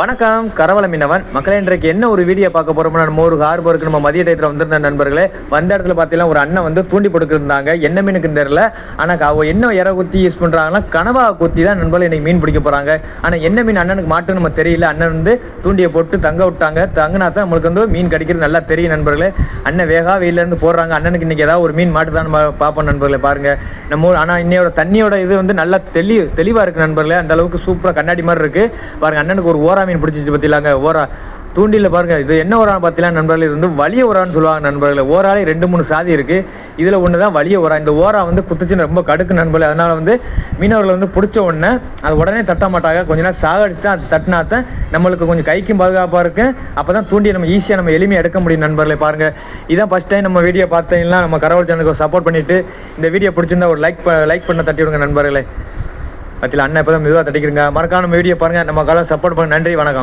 வணக்கம் கரவல மீனவன் மக்களே இன்றைக்கு என்ன ஒரு வீடியோ பார்க்க போறோம்னா நம்ம ஒரு ஹார்பருக்கு நம்ம மதிய டயத்தில் வந்திருந்த நண்பர்களே. வந்த இடத்துல பார்த்தீங்கன்னா ஒரு அண்ணன் வந்து தூண்டி போட்டுக்கிருந்தாங்க. என்ன மீனுக்கு தெரியல. ஆனால் அவ என்ன இற குத்தி யூஸ் பண்ணுறாங்கன்னா கனவா குத்தி தான் நண்பர்கள் இன்னைக்கு மீன் பிடிக்க போகிறாங்க ஆனால் என்ன மீன் அண்ணனுக்கு மாட்டு நம்ம தெரியல. அண்ணன் வந்து தூண்டியை போட்டு தங்க விட்டாங்க. தங்கினா தான் நம்மளுக்கு வந்து மீன் கிடைக்கிறது நல்லா தெரியும் நண்பர்களே. அண்ணன் வேகா வெயிலேருந்து போடுறாங்க. அண்ணனுக்கு இன்னைக்கு ஏதாவது ஒரு மீன் மாட்டு தான் நம்ம பார்ப்போம் நண்பர்களே பாருங்க. நம்ம ஆனால் இன்னையோட தண்ணியோட இது வந்து நல்லா தெளி தெளிவாக இருக்குது நண்பர்களே. அந்த அளவுக்கு சூப்பராக கண்ணாடி மாதிரி இருக்குது பாருங்க அண்ணனுக்கு ஒரு ஓரம் மீன் பிடிச்சிச்சு பற்றிலாங்க ஓரா தூண்டில பாருங்க இது என்ன உரம் பார்த்தீங்கன்னா நண்பர்கள் இது வந்து வலிய உரான்னு சொல்லுவாங்க நண்பர்களே. ஓராலே ரெண்டு மூணு சாதி இருக்குது இதில் ஒன்று தான் வலிய உரம் இந்த ஓரா வந்து குத்துச்சுன்னு ரொம்ப கடுக்கு நண்பர்கள். அதனால் வந்து மீனவர்கள் வந்து பிடிச்ச உடனே அது உடனே தட்ட மாட்டாங்க. கொஞ்ச நேரம் சாகடிச்சு தான் அது தட்டினாத்தான் நம்மளுக்கு கொஞ்சம் கைக்கும் பாதுகாப்பாக இருக்கும் அப்போ தான் தூண்டியை நம்ம ஈஸியாக நம்ம எளிமையாக எடுக்க முடியும் நண்பர்களே பாருங்கள் இதான் ஃபஸ்ட் டைம் நம்ம வீடியோ பார்த்தீங்கன்னா நம்ம கரவல் சேனலுக்கு சப்போர்ட் பண்ணிவிட்டு இந்த வீடியோ பிடிச்சிருந்தா ஒரு லைக் லைக் பண்ண தட்டி விடுங்க நண்பர்களே. பத்தியில் அண்ணன் இப்போ தான் மெதுவாக தட்டிக்கிறங்க மறக்காம வீடியோ பாருங்கள் நம்ம காலம் சப்போர்ட் பண்ண நன்றி வணக்கம்.